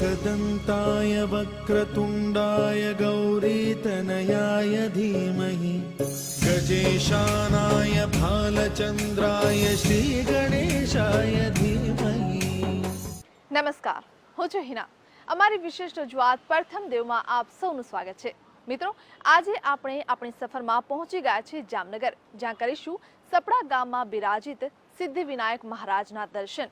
एकदन्ताय वक्रतुण्डाय गौरीतनयाय धीमहि गजेशानाय भालचन्द्राय श्रीगणेशाय धीमहि નમસ્કાર હું છું હિના અમારી વિશેષ રજૂઆત પ્રથમ દેવમાં આપ સૌનું સ્વાગત છે મિત્રો આજે આપણે આપણી સફરમાં પહોંચી ગયા છીએ જામનગર જ્યાં કરીશું સપડા ગામમાં બિરાજિત સિદ્ધિ વિનાયક મહારાજના દર્શન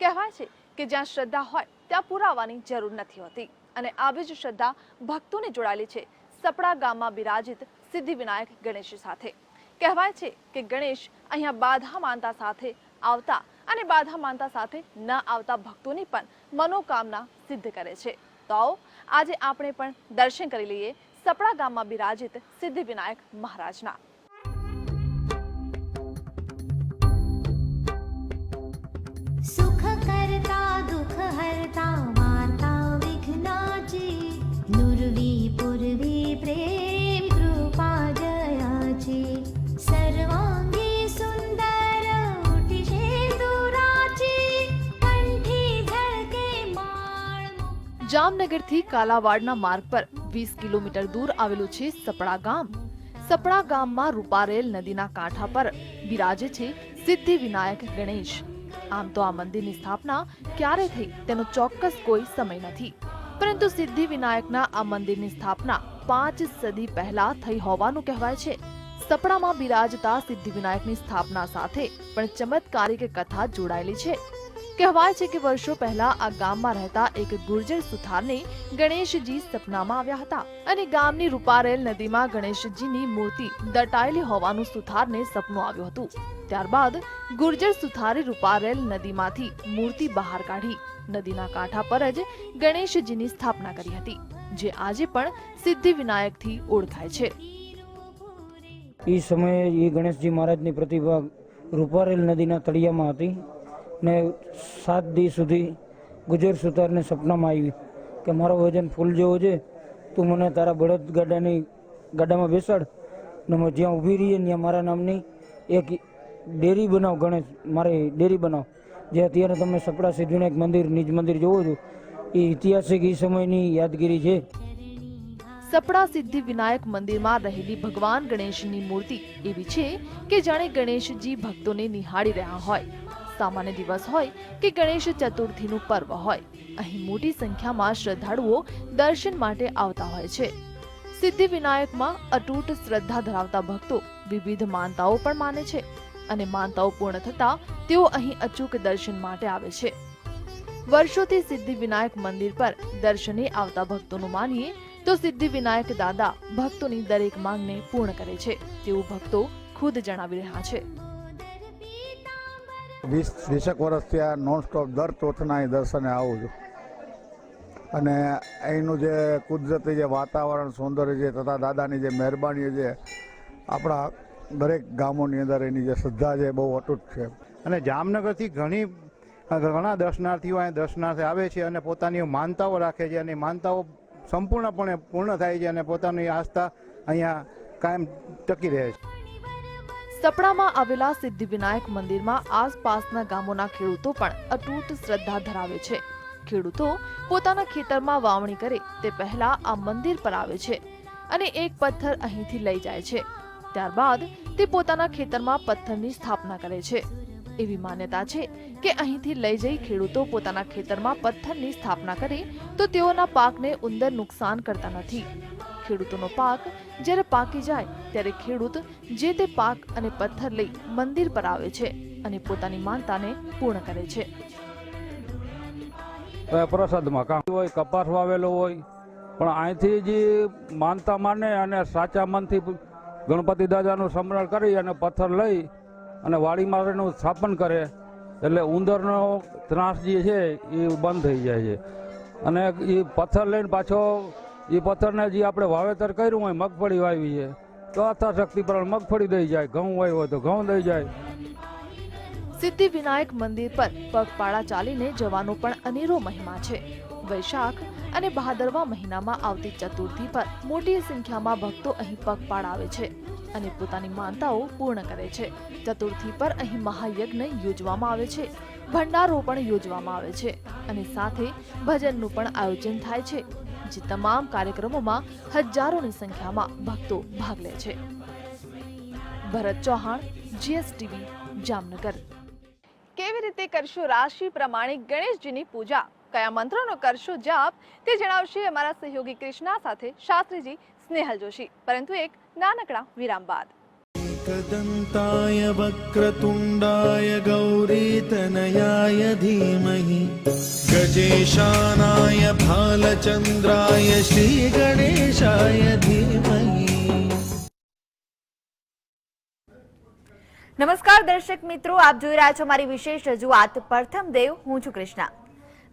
કહેવાય છે કે જ્યાં શ્રદ્ધા હોય ત્યાં પુરાવાની જરૂર નથી હોતી. અને આવી જ શ્રદ્ધા ભક્તોને જોડાયેલી છે સપડા ગામમાં બિરાજિત સિદ્ધિ વિનાયક ગણેશ સાથે. કહેવાય છે કે ગણેશ અહીંયા બાધા માનતા સાથે આવતા અને બાધા માનતા સાથે ન આવતા ભક્તોની પણ મનોકામના સિદ્ધ કરે છે. તો આજે આપણે પણ દર્શન કરી લઈએ સપડા ગામમાં બિરાજિત સિદ્ધિવિનાયક મહારાજના. જામનગરથી કાલાવાડના માર્ગ પર વીસ કિલોમીટર દૂર આવેલું છે સપડા ગામ. સપડા ગામમાં રૂપારેલ નદીના કાંઠા પર બિરાજે છે સિદ્ધિ વિનાયક ગણેશ. આમ તો આ મંદિરની સ્થાપના ક્યારે થઈ તેનો ચોક્કસ કોઈ સમય નથી. પરંતુ સિદ્ધિ વિનાયકના આ મંદિરની સ્થાપના પાંચ સદી પહેલા થઈ હોવાનું કહેવાય છે. સપડામાં બિરાજતા સિદ્ધિ વિનાયકની સ્થાપના સાથે પણ ચમત્કારિક કથા જોડાયેલી છે. કહેવાય છે કે વર્ષો પહેલા આ ગામમાં રહેતા એક ગુર્જર સુથારને ગણેશજી સપનામાં આવ્યા હતા અને ગામની રૂપારેલ નદીમાં ગણેશજીની મૂર્તિ દટાયેલી હોવાનું સુથારને સપનું આવ્યું હતું. ત્યારબાદ ગુર્જર સુથારે રૂપારેલ નદીમાંથી મૂર્તિ બહાર કાઢી, નદીના કાંઠા પર જ ગણેશજીની સ્થાપના કરી હતી, જે આજે પણ સિદ્ધિ વિનાયકથી ઓળખાય છે. એ સમયે એ ગણેશજી મહારાજની પ્રતિભા રૂપારેલ નદીના તળિયામાં હતી. ને સાત દિવસ સુધી ગુજર સુતારને સપનામાં આવી કે મારો વજન ફૂલ જેવો છે, તું મને તારા બળદ ગાડાની ગાડામાં બેસાડ. ને હું જ્યાં ઊભી રહીએ ત્યાં મારા નામની એક ડેરી બનાવ, ગણેશ, મારે ડેરી બનાવ. જે અત્યારે તમે સપડા સિદ્ધિવિનાયક મંદિર, નિજ મંદિર જોવો છો, એ ઐતિહાસિક એ સમયની યાદગીરી છે. સપડા સિદ્ધિ વિનાયક મંદિરમાં રહેલી ભગવાન ગણેશની મૂર્તિ એવી છે કે જાણે ગણેશજી ભક્તોને નિહાળી રહ્યા હોય. સામાન્ય દિવસ હોય કે ગણેશ ચતુર્થીનું પર્વ હોય. અહીં મોટી સંખ્યામાં શ્રદ્ધાળુઓ દર્શન માટે આવતા હોય છે. સિદ્ધિ વિનાયકમાં અતૂટ શ્રદ્ધા ધરાવતા ભક્તો વિવિધ માનતાઓ પણ માને છે અને માનતાઓ પૂર્ણ થતા તેઓ અહીં અચૂક દર્શન માટે આવે છે. વર્ષોથી સિદ્ધિ વિનાયક મંદિર પર દર્શને આવતા ભક્તોનું માનીએ તો સિદ્ધિ વિનાયક દાદા ભક્તોની દરેક માંગને પૂર્ણ કરે છે. તેવું ભક્તો ખુદ જણાવી રહ્યા છે. વીસ વીસેક વર્ષથી આ નોનસ્ટોપ દર ચોથના અહીં દર્શને આવું છું. અને અહીંનું જે કુદરતી જે વાતાવરણ, સૌંદર્ય છે તથા દાદાની જે મહેરબાની છે, આપણા દરેક ગામોની અંદર એની જે શ્રદ્ધા છે બહુ અતૂટ છે. અને જામનગરથી ઘણી, ઘણા દર્શનાર્થીઓ અહીં દર્શનાર્થે આવે છે અને પોતાની માનતાઓ રાખે છે અને માનતાઓ સંપૂર્ણપણે પૂર્ણ થાય છે અને પોતાની આસ્થા અહીંયા કાયમ ટકી રહે છે. સપડામાં આવેલા સિદ્ધિવિનાયક મંદિરમાં આસપાસના ગામોના ખેડૂતો પણ અતૂટ શ્રદ્ધા ધરાવે છે. ખેડૂતો પોતાના ખેતરમાં વાવણી કરે તે પહેલા આ મંદિર પર આવે છે અને એક પથ્થર અહીંથી લઈ જાય છે. ત્યારબાદ તે પોતાના ખેતરમાં પથ્થરની સ્થાપના કરે છે. એવી માન્યતા છે કે અહીંથી લઈ જઈ ખેડૂતો પોતાના ખેતરમાં પથ્થરની સ્થાપના કરે તો તેઓના પાકને ઉંદર નુકસાન કરતા નથી. ખેડૂતોનો પાક જ્યારે પાકી જાય ત્યારે ખેડૂત જે તે પાક અને પથ્થર લઈ મંદિર પર આવે છે અને પોતાની માનતાને પૂર્ણ કરે છે. પ્રસાદમાં કામ હોય, કપાસ વાવેલો હોય, પણ અહીંથી જે માનતા માને અને સાચા મનથી ગણપતિ દાદાનું સ્મરણ કરી અને પથ્થર લઈ અને વાડી એનું સ્થાપન કરે, એટલે ઉંદરનો ત્રાસ જે છે એ બંધ થઈ જાય છે. અને એ પથ્થર લઈને પાછો એ પથ્થરને જે આપણે વાવેતર કર્યું હોય, મગફળી વાવી છે, તો અથાશક્તિ પ્રમાણે મગફળી દઈ જાય, ઘઉં વાવ્યો હોય તો ઘઉં દઈ જાય. સિદ્ધિ વિનાયક મંદિર પર પગપાળા ચાલીને જવાનો પણ અનેરો મહિમા છે. વૈશાખ અને ભાદરવા મહિનામાં આવતી ચતુર્થી પર મોટી સંખ્યામાં ભક્તો અહીં પગપાળા આવે છે અને પોતાની માનતાઓ પૂર્ણ કરે છે. ચતુર્થી પર અહીં મહાયજ્ઞ યોજવામાં આવે છે, ભંડારો પણ યોજવામાં આવે છે અને સાથે ભજનનું પણ આયોજન થાય છે. જે તમામ કાર્યક્રમોમાં હજારોની સંખ્યામાં ભક્તો ભાગ લે છે. ભરત ચૌહાણ જીએસટીવી જામનગર. કેવી રીતે કરશો રાશિ પ્રમાણે ગણેશજીની પૂજા? કયા મંત્રોનો કરશો જાપ? તે જણાવશે અમારા સહયોગી કૃષ્ણા સાથે શાસ્ત્રીજી સ્નેહલ જોશી. પરંતુ એક નાનકડા વિરામ બાદ. एकदन्ताय वक्रतुण्डाय गौरीतनयाय धीमहि गजेशानाय भालचन्द्राय श्रीगणेशाय धीमहि નમસ્કાર દર્શક મિત્રો આપ જોઈ રહ્યા છો મારી વિશેષ રજૂઆત પ્રથમ દેવ હું છું કૃષ્ણા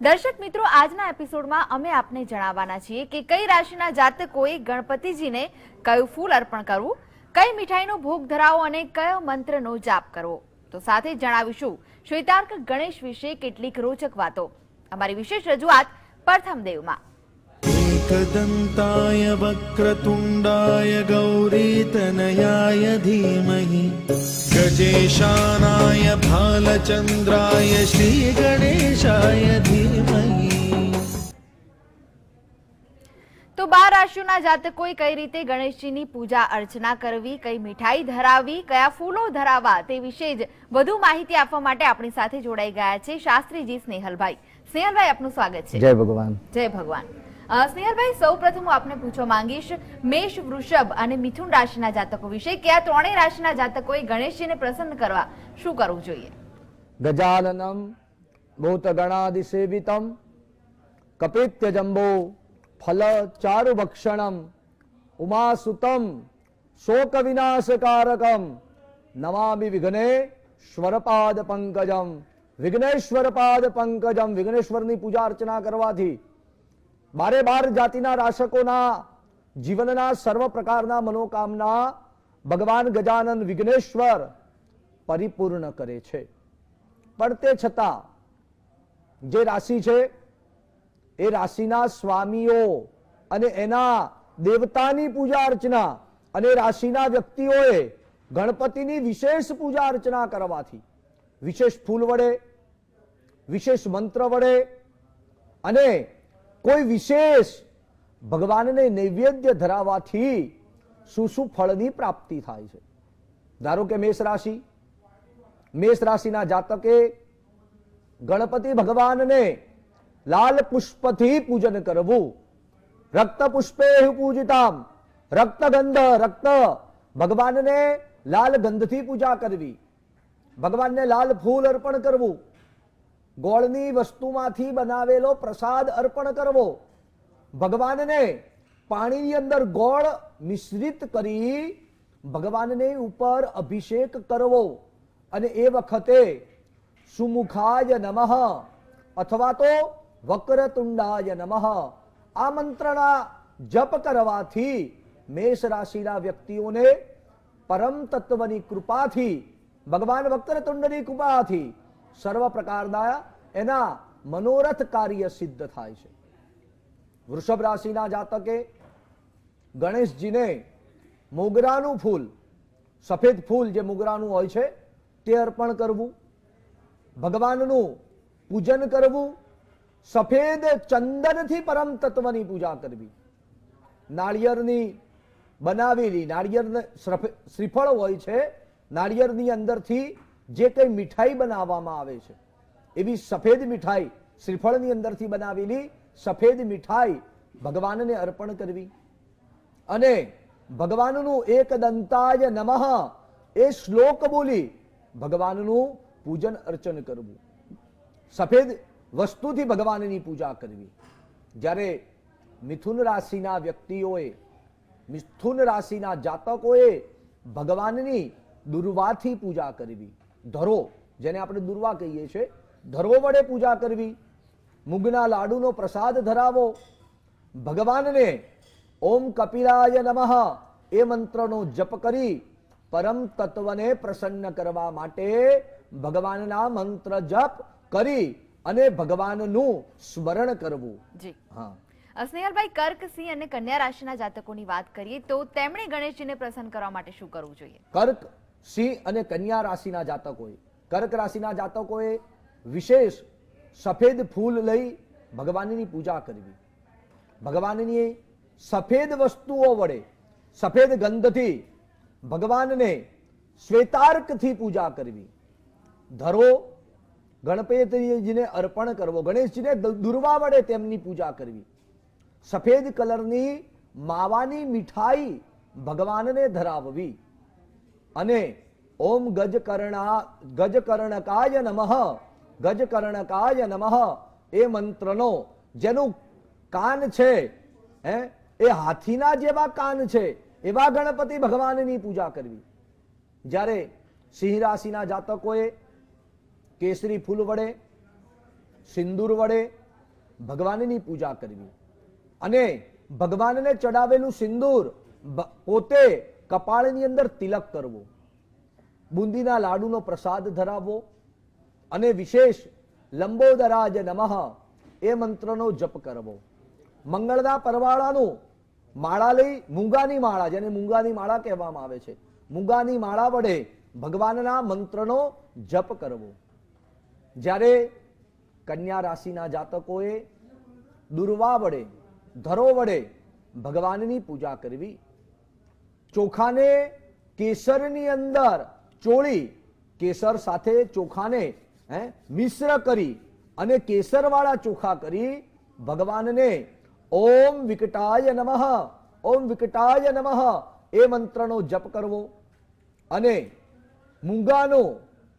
દર્શક મિત્રો આજના એપિસોડમાં અમે આપને જણાવવાના છીએ કે કઈ રાશિના જાતકોએ ગણપતિજીને કયું ફૂલ અર્પણ કરવું કઈ મીઠાઈનો ભોગ ધરાવો અને કયો મંત્રનો જાપ કરવો તો સાથે જ જણાવીશું શ્વેતાર્ક ગણેશ વિશે કેટલીક રોચક વાતો અમારી વિશેષ રજૂઆત પ્રથમ દેવમાં एकदन्ताय वक्रतुण्डाय गौरीतनयाय धीमहि गजेशानाय भालचन्द्राय श्रीगणेशाय धीमहि બાર રાશિઓના જાતકોએ કઈ રીતે ગણેશજીની પૂજા અર્ચના કરવી કઈ મીઠાઈ ધરાવી કયા ફૂલો ધરાવવા તે વિશે જ વધુ માહિતી આપવા માટે આપણી સાથે જોડાઈ ગયા છે શાસ્ત્રીજી સ્નેહલભાઈ. સ્નેહલભાઈ આપનું સ્વાગત છે. જય ભગવાન. જય ભગવાન. સ્નેહલભાઈ સૌ પ્રથમ હું આપને પૂછવા માંગીશ મેષ વૃષભ અને મિથુન રાશિના જાતકો વિશે કે આ ત્રણેય રાશિના જાતકોએ ગણેશજીને પ્રસન્ન કરવા શું કરવું જોઈએ? ગજાનનમ સેવિતમ કપિત્યજંબો ફલ ચારુભક્ષણમ ઉમાસુતમ શોક વિનાશકારકમ નમામિ વિઘ્નેશ્વરપાદ પંકજમ વિઘ્નેશ્વરપાદ પંકજમ વિઘ્નેશ્વરની પૂજા અર્ચના કરવાથી બારે બાર જાતિના રાશકોના જીવનના સર્વ પ્રકારના મનોકામના ભગવાન ગજાનન વિઘ્નેશ્વર પરિપૂર્ણ કરે છે પણ તે છતાં જે રાશિ છે એ રાશિના સ્વામીઓ અને એના દેવતાની પૂજા અર્ચના અને રાશિના વ્યક્તિઓએ ગણપતિની વિશેષ પૂજા અર્ચના કરવાથી વિશેષ ફૂલ વડે, વિશેષ મંત્ર વડે અને કોઈ વિશેષ ભગવાનને નૈવેદ્ય ધરાવવાથી શું શું ફળની પ્રાપ્તિ થાય છે. ધારો કે મેષ રાશિ, મેષ રાશિના જાતકે ગણપતિ ભગવાનને લાલ પુષ્પથી પૂજન કરવું. રક્ત પુષ્પે પૂજિતામ. રક્ત ગંધ, રક્ત. ભગવાનને લાલ ગંધથી પૂજા કરવી. ભગવાનને લાલ ફૂલ અર્પણ કરવું. ગોળની વસ્તુમાંથી બનાવેલો પ્રસાદ અર્પણ કરવો. ભગવાનને પાણીની અંદર ગોળ મિશ્રિત કરી ભગવાનને ઉપર અભિષેક કરવો. અને એ વખતે સુમુખાય નમઃ અથવા તો વક્રતુંડાય નમઃ આ મંત્રના જપ કરવાથી મેષ રાશિના વ્યક્તિઓને પરમ તત્વની કૃપાથી ભગવાન વક્રતુંડની કૃપાથી સર્વ પ્રકારના એના મનોરથ કાર્ય સિદ્ધ થાય છે વૃષભ રાશિના જાતકે ગણેશજીને મોગરાનું ફૂલ સફેદ ફૂલ જે મોગરાનું હોય છે તે અર્પણ કરવું ભગવાનનું પૂજન કરવું સફેદ ચંદનથી પરમ તત્વની પૂજા કરવી. નાળિયેરની બનાવેલી નાળિયેર શ્રીફળ હોય છે, નાળિયેરની અંદરથી જે કંઈ મીઠાઈ બનાવવામાં આવે છે, એવી સફેદ મીઠાઈ શ્રીફળની અંદરથી બનાવેલી સફેદ મીઠાઈ ભગવાનને અર્પણ કરવી. અને ભગવાનનું એક દંતાય નમઃ એ શ્લોક બોલી ભગવાનનું પૂજન અર્ચન કરવું. સફેદ વસ્તુથી ભગવાનની પૂજા કરવી. જ્યારે મિથુન રાશિના વ્યક્તિઓએ, મિથુન રાશિના જાતકોએ ભગવાનની દુર્વાથી પૂજા કરવી. ધરો, જેને આપણે દુર્વા કહીએ છીએ, ધરો વડે પૂજા કરવી. મુગના લાડુનો પ્રસાદ ધરાવો. ભગવાનને ઓમ કપિલાય નમઃ એ મંત્રનો જપ કરી પરમ તત્વને પ્રસન્ન કરવા માટે ભગવાનના મંત્ર જપ કરી અને ભગવાનનું સ્મરણ કરવું. જી. હા. સ્નેહલભાઈ કર્ક સિંહ અને કન્યા રાશિના જાતકોની વાત કરીએ તો તેમણે ગણેશજીને પ્રસન્ન કરવા માટે શું કરવું જોઈએ? કર્ક સિંહ અને કન્યા રાશિના જાતકોએ. કર્ક રાશિના જાતકોએ વિશેષ સફેદ ફૂલ લઈ ભગવાનની પૂજા કરવી. ભગવાનની સફેદ વસ્તુઓ વડે સફેદ ગંધથી ભગવાનને શ્વેતાર્કથી પૂજા કરવી. ધરો ગણપતિજીને અર્પણ કરવો. ગણેશજીને દુર્વા વડે તેમની પૂજા કરવી. સફેદ કલરની માવાની મીઠાઈ ભગવાનને ધરાવવી. અને ઓમ ગજકર્ણા ગજકર્ણકાય નમઃ ગજકર્ણકાય નમઃ એ મંત્રનો, જેનું કાન છે, હે, એ હાથીના જેવા કાન છે, એવા ગણપતિ ભગવાનની પૂજા કરવી. જ્યારે સિંહ રાશિના જાતકોએ કેસરી ફૂલ વડે, સિંદૂર વડે ભગવાનની પૂજા કરવી. અને ભગવાનને ચડાવેલું સિંદૂર પોતે કપાળની અંદર તિલક કરવો. બુંદીના લાડુનો પ્રસાદ ધરાવવો. અને વિશેષ લંબોદરાજ નમઃ એ મંત્રનો જપ કરવો. મંગળના પરવાળાનું માળા લઈ મૂંગાની માળા, જેને મૂંગાની માળા કહેવામાં આવે છે. મૂંગાની માળા વડે ભગવાનના મંત્રનો જપ કરવો. જ્યારે કન્યા રાશિના જાતકોએ દુર્વા વડે, ધરો વડે ભગવાનની પૂજા કરવી, ચોખાને કેસરની અંદર ચોળી, કેસર સાથે ચોખાને, હે, મિશ્ર કરી અને કેસરવાળા ચોખા કરી ભગવાનને ઓમ વિકટાય નમઃ, ઓમ વિકટાય નમઃ એ મંત્રનો જપ કરવો અને મૂંગાનો,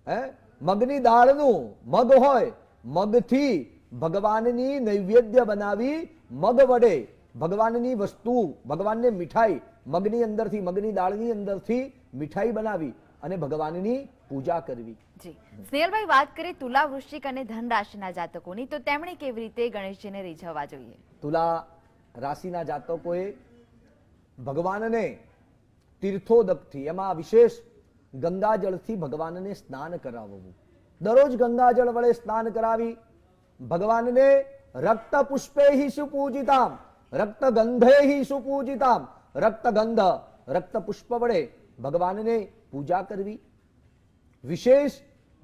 હે મગની દાળનું મગ હોય મગથી ભગવાનની નૈવેદ્ય બનાવી મગ વડે. ભગવાનની વસ્તુ ભગવાનને મીઠાઈ મગની અંદરથી મગની દાળની અંદરથી મીઠાઈ બનાવી અને ભગવાનની પૂજા કરવી. જી. સ્નેહલભાઈ વાત કરીએ તુલા વૃશ્ચિક અને ધન રાશિના જાતકોની. તો તેમણે કેવી રીતે ગણેશજીને રીઝવવા જોઈએ? તુલા રાશિના જાતકોએ ભગવાનને તીર્થોદકથી એમાં વિશેષ ગંગાજળથી ભગવાનને સ્નાન કરાવવું. દરરોજ ગંગાજળ વડે સ્નાન કરાવી ભગવાનને રક્ત પુષ્પે સુપૂજિતામ રક્ત ગંધે સુપૂજિતામ રક્ત ગંધ રક્ત પુષ્પ વડે ભગવાનને પૂજા કરવી. વિશેષ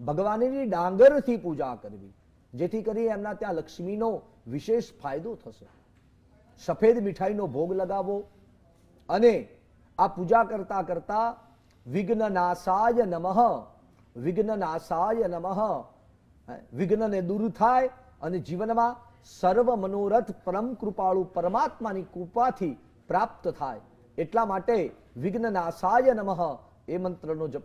ભગવાનની ડાંગરથી પૂજા કરવી. જેથી કરી એમના ત્યાં લક્ષ્મીનો વિશેષ ફાયદો થશે. સફેદ મીઠાઈનો ભોગ લગાવો અને આ પૂજા કરતા કરતા વિઘ્ન નાશાય નમઃ. વિઘ્ન નાશાય નમઃ વિઘ્નને દૂર થાય અને જીવનમાં સર્વ મનોરથ પરમ કૃપાળુ પરમાત્માની કૃપાથી પ્રાપ્ત થાય. એટલા માટે વિઘ્ન નાશાય નમઃ એ મંત્રનો જપ